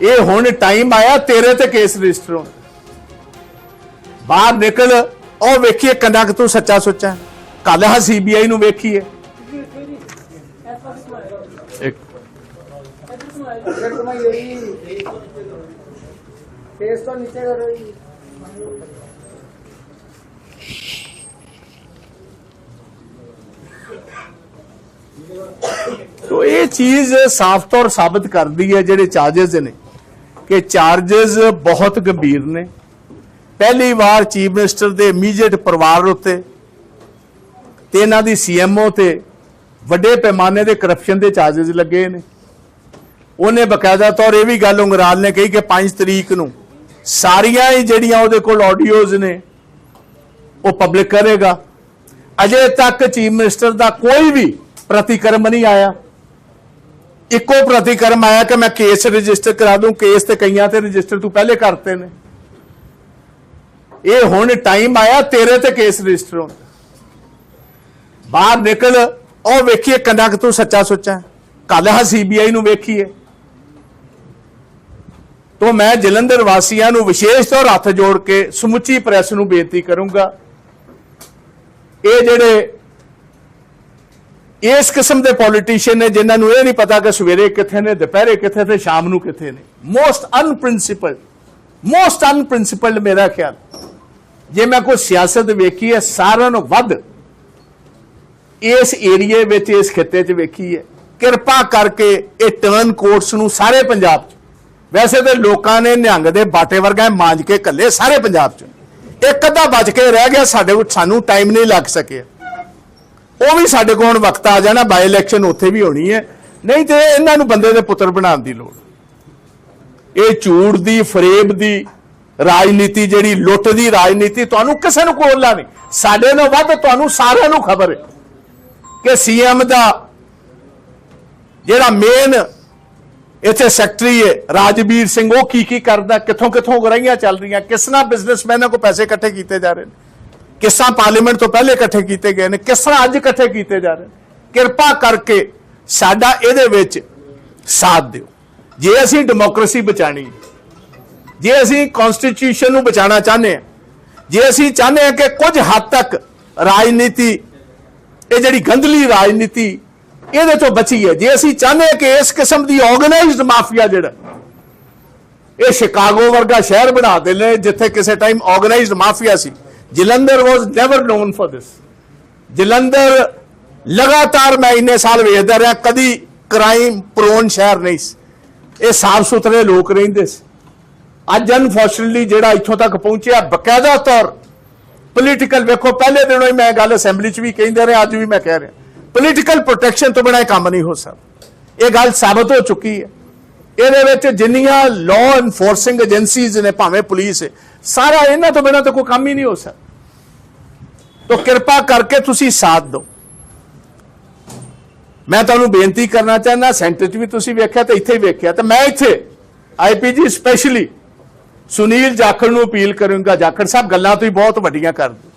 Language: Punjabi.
ਇਹ ਹੁਣ ਟਾਈਮ ਆਇਆ ਤੇਰੇ ਤੇ ਕੇਸ ਰਜਿਸਟਰ ਹੋਣ। ਬਾਹਰ ਨਿਕਲ, ਉਹ ਵੇਖੀਏ ਕੰਨਾਂ ਕਿ ਤੂੰ ਸੱਚਾ ਸੁੱਚਾ। ਕੱਲ ਹਾਂ ਸੀਬੀਆਈ ਨੂੰ ਵੇਖੀਏ। ਇਹ ਚੀਜ਼ ਸਾਫ਼ ਤੌਰ ਸਾਬਤ ਕਰਦੀ ਹੈ ਜਿਹੜੇ ਚਾਰजेस ਨੇ। ਕਿ ਚਾਰजेस ਬਹੁਤ ਗੰਭੀਰ ਨੇ। ਪਹਿਲੀ ਵਾਰ ਚੀਫ ਮਿਨਿਸਟਰ ਦੇ ਇਮੀਡੀਏਟ ਪਰਿਵਾਰ ਉੱਤੇ ਤੇ ਇਹਨਾਂ ਦੀ ਸੀਐਮਓ ਤੇ ਵੱਡੇ ਪੈਮਾਨੇ ਦੇ ਕਰਪਸ਼ਨ ਦੇ ਚਾਰजेस ਲੱਗੇ ਨੇ। ਉਹਨੇ ਬਕਾਇਦਾ ਤੌਰ ਇਹ ਵੀ ਗੱਲ ਉਂਗਰਾਲ ਨੇ ਕਹੀ ਕਿ 5 ਤਰੀਕ ਨੂੰ ਸਾਰੀਆਂ ਹੀ ਜਿਹੜੀਆਂ ਉਹਦੇ ਕੋਲ ਆਡੀਓਜ਼ ਨੇ, ਉਹ ਪਬਲਿਕ ਕਰੇਗਾ। ਅਜੇ ਤੱਕ ਚੀਫ ਮਿਨਿਸਟਰ ਦਾ ਕੋਈ ਵੀ ਪ੍ਰਤੀਕਰਮ ਨਹੀਂ ਆਇਆ। ਇੱਕੋ ਪ੍ਰਤੀਕਰਮ ਆਇਆ ਕਿ ਮੈਂ ਕੇਸ ਰਜਿਸਟਰ ਕਰਾ ਦੂੰ, ਕੇਸ ਤੇ ਕਈਆਂ ਤੇ ਰਜਿਸਟਰ ਤੂੰ ਪਹਿਲੇ ਕਰਤੇ ਨੇ। ਇਹ ਹੁਣ ਟਾਈਮ ਆਇਆ, ਤੇਰੇ ਤੇ ਕੇਸ ਰਜਿਸਟਰ ਹੋਣ। ਬਾਹਰ ਨਿਕਲ, ਉਹ ਵੇਖੀਏ ਕੰਨਾ ਤੂੰ ਸੱਚਾ ਸੁੱਚਾ ਕੱਲ ਹਾਂ ਸੀਬੀਆਈ ਨੂੰ ਵੇਖੀਏ। ਤੋਂ ਮੈਂ ਜਲੰਧਰ ਵਾਸੀਆਂ ਨੂੰ ਵਿਸ਼ੇਸ਼ ਤੌਰ ਹੱਥ ਜੋੜ ਕੇ ਸਮੁੱਚੀ ਪ੍ਰੈਸ ਨੂੰ ਬੇਨਤੀ ਕਰੂੰਗਾ, ਇਹ ਜਿਹੜੇ ਇਸ ਕਿਸਮ ਦੇ ਪੋਲੀਟੀਸ਼ੀਅਨ ਨੇ ਜਿਨ੍ਹਾਂ ਨੂੰ ਇਹ ਨਹੀਂ ਪਤਾ ਕਿ ਸਵੇਰੇ ਕਿੱਥੇ ਨੇ, ਦੁਪਹਿਰੇ ਕਿੱਥੇ ਤੇ ਸ਼ਾਮ ਨੂੰ ਕਿੱਥੇ ਨੇ। ਮੋਸਟ ਅਨਪ੍ਰਿੰਸੀਪਲਡ ਮੋਸਟ ਅਨਪ੍ਰਿੰਸੀਪਲਡ ਮੇਰਾ ਖਿਆਲ। ਜੇ ਮੈਂ ਕੋਈ ਸਿਆਸਤ ਵੇਖੀ ਹੈ, ਸਾਰਿਆਂ ਨੂੰ ਵੱਧ ਇਸ ਏਰੀਏ ਵਿੱਚ, ਇਸ ਖਿੱਤੇ 'ਚ ਵੇਖੀ ਹੈ। ਕਿਰਪਾ ਕਰਕੇ ਇਹ ਟਰਨ ਕੋਰਟਸ ਨੂੰ ਸਾਰੇ ਪੰਜਾਬ 'ਚ, ਵੈਸੇ ਤੇ ਲੋਕਾਂ ਨੇ ਨਿਹੰਗ ਦੇ ਬਾਟੇ ਵਰਗਾ ਮਾਂਜ ਕੇ ਕੱਲੇ ਸਾਰੇ ਪੰਜਾਬ 'ਚ। ਇੱਕ ਅੱਧਾ ਬਚ ਕੇ ਰਹਿ ਗਿਆ, ਸਾਡੇ ਕੋਲ ਸਾਨੂੰ ਟਾਈਮ ਨਹੀਂ ਲੱਗ ਸਕਿਆ। ਉਹ ਵੀ ਸਾਡੇ ਕੋਲ ਹੁਣ ਵਕਤ ਆ ਜਾਣਾ ਬਾਈ ਇਲੈਕਸ਼ਨ ਉੱਥੇ ਵੀ ਹੋਣੀ ਹੈ। ਨਹੀਂ ਤੇ ਇਹਨਾਂ ਨੂੰ ਬੰਦੇ ਦੇ ਪੁੱਤਰ ਬਣਾਉਣ ਦੀ ਲੋੜ। ਇਹ ਝੂਠ ਦੀ, ਫਰੇਬ ਦੀ ਰਾਜਨੀਤੀ ਜਿਹੜੀ, ਲੁੱਟ ਦੀ ਰਾਜਨੀਤੀ ਤੁਹਾਨੂੰ ਕਿਸੇ ਨੂੰ ਕੋਲਾ ਨਹੀਂ ਸਾਡੇ ਨਾਲ ਵੱਧ ਤੁਹਾਨੂੰ ਸਾਰਿਆਂ ਨੂੰ ਖਬਰ ਹੈ ਕਿ ਸੀਐਮ ਦਾ ਜਿਹੜਾ ਮੇਨ ਇੱਥੇ ਸੈਕਟਰੀ ਹੈ, ਰਾਜਵੀਰ ਸਿੰਘ, ਉਹ ਕੀ ਕੀ ਕਰਦਾ ਕਿੱਥੋਂ ਕਿੱਥੋਂ ਗਰਾਈਆਂ ਚੱਲ ਰਹੀਆਂ, ਕਿਸ ਨਾਲ ਬਿਜ਼ਨਸਮੈਨਾਂ ਕੋ ਪੈਸੇ ਇਕੱਠੇ ਕੀਤੇ ਜਾ ਰਹੇ ਨੇ? ਕਿਸ ਤਰ੍ਹਾਂ ਪਾਰਲੀਮੈਂਟ ਤੋਂ ਪਹਿਲੇ ਇਕੱਠੇ ਕੀਤੇ ਗਏ ਨੇ, ਕਿਸ ਤਰ੍ਹਾਂ ਅੱਜ ਇਕੱਠੇ ਕੀਤੇ ਜਾ ਰਹੇ ਨੇ? ਕਿਰਪਾ ਕਰਕੇ ਸਾਡਾ ਇਹਦੇ ਵਿੱਚ ਸਾਥ ਦਿਓ। ਜੇ ਅਸੀਂ ਡੈਮੋਕ੍ਰੇਸੀ ਬਚਾਣੀ ਜੇ ਅਸੀਂ ਕਨਸਟੀਟਿਊਸ਼ਨ ਨੂੰ ਬਚਾਉਣਾ ਚਾਹੁੰਦੇ ਹਾਂ, ਜੇ ਅਸੀਂ ਚਾਹੁੰਦੇ ਹਾਂ ਕਿ ਕੁਝ ਹੱਦ ਤੱਕ ਰਾਜਨੀਤੀ, ਇਹ ਜਿਹੜੀ ਗੰਦਲੀ ਰਾਜਨੀਤੀ ਇਹਦੇ ਤੋਂ ਬਚੀ ਹੈ, ਜੇ ਅਸੀਂ ਚਾਹੁੰਦੇ ਹਾਂ ਕਿ ਇਸ ਕਿਸਮ ਦੀ ਆਰਗੇਨਾਈਜ਼ਡ ਮਾਫੀਆ ਜਿਹੜਾ, ਇਹ ਸ਼ਿਕਾਗੋ ਵਰਗਾ ਸ਼ਹਿਰ ਬਣਾ ਦੇ ਨੇ, ਜਿੱਥੇ ਕਿਸੇ time organised mafia C Jalandhar was never known for this Jalandhar ਲਗਾਤਾਰ ਮੈਂ ਇੰਨੇ ਸਾਲ ਵੇਖਦਾ ਰਿਹਾ, ਕਦੀ ਕ੍ਰਾਈਮ ਪ੍ਰੋਨ ਸ਼ਹਿਰ ਨਹੀਂ ਸੀ। ਇਹ ਸਾਫ਼ ਸੁਥਰੇ ਲੋਕ ਰਹਿੰਦੇ ਸੀ। ਅੱਜ ਅਨਫੋਰਚੂਨਟਲੀ ਜਿਹੜਾ ਇੱਥੋਂ ਤੱਕ ਪਹੁੰਚਿਆ, ਬਕਾਇਦਾ ਤੌਰ ਪੋਲੀਟੀਕਲ ਵੇਖੋ, ਪਹਿਲੇ ਦਿਨੋਂ ਹੀ ਮੈਂ ਗੱਲ ਅਸੈਂਬਲੀ 'ਚ ਵੀ ਕਹਿੰਦੇ ਰਿਹਾ, ਅੱਜ ਵੀ ਮੈਂ ਕਹਿ ਰਿਹਾ। ਪੋਲੀਟੀਕਲ ਪ੍ਰੋਟੈਕਸ਼ਨ ਤੋਂ ਬਿਨਾਂ ਇਹ ਕੰਮ ਨਹੀਂ ਹੋ ਸਕਦਾ। ਇਹ ਗੱਲ ਸਾਬਤ ਹੋ ਚੁੱਕੀ ਹੈ। ਇਹਦੇ ਵਿੱਚ ਜਿੰਨੀਆਂ ਲਾਅ ਇਨਫੋਰਸਿੰਗ ਏਜੰਸੀਜ਼ ਨੇ, ਭਾਵੇਂ ਪੁਲਿਸ ਸਾਰਾ ਇਹਨਾਂ ਤੋਂ ਬਿਨਾਂ ਤਾਂ ਕੋਈ ਕੰਮ ਹੀ ਨਹੀਂ ਹੋ ਸਕਦਾ। ਤਾਂ ਕਿਰਪਾ ਕਰਕੇ ਤੁਸੀਂ ਸਾਥ ਦਿਓ। ਮੈਂ ਤੁਹਾਨੂੰ ਬੇਨਤੀ ਕਰਨਾ ਚਾਹੁੰਦਾ, ਸੈਂਟਰ 'ਚ ਵੀ ਤੁਸੀਂ ਵੇਖਿਆ ਤੇ ਇੱਥੇ ਹੀ ਵੇਖਿਆ ਤੇ ਮੈਂ ਇੱਥੇ ਆਈਪੀਜੀ ਸਪੈਸ਼ਲੀ ਸੁਨੀਲ ਜਾਖੜ ਨੂੰ ਅਪੀਲ ਕਰੂੰਗਾ। ਜਾਖੜ ਸਾਹਿਬ, ਗੱਲਾਂ ਤੁਸੀਂ ਬਹੁਤ ਵੱਡੀਆਂ ਕਰਦੇ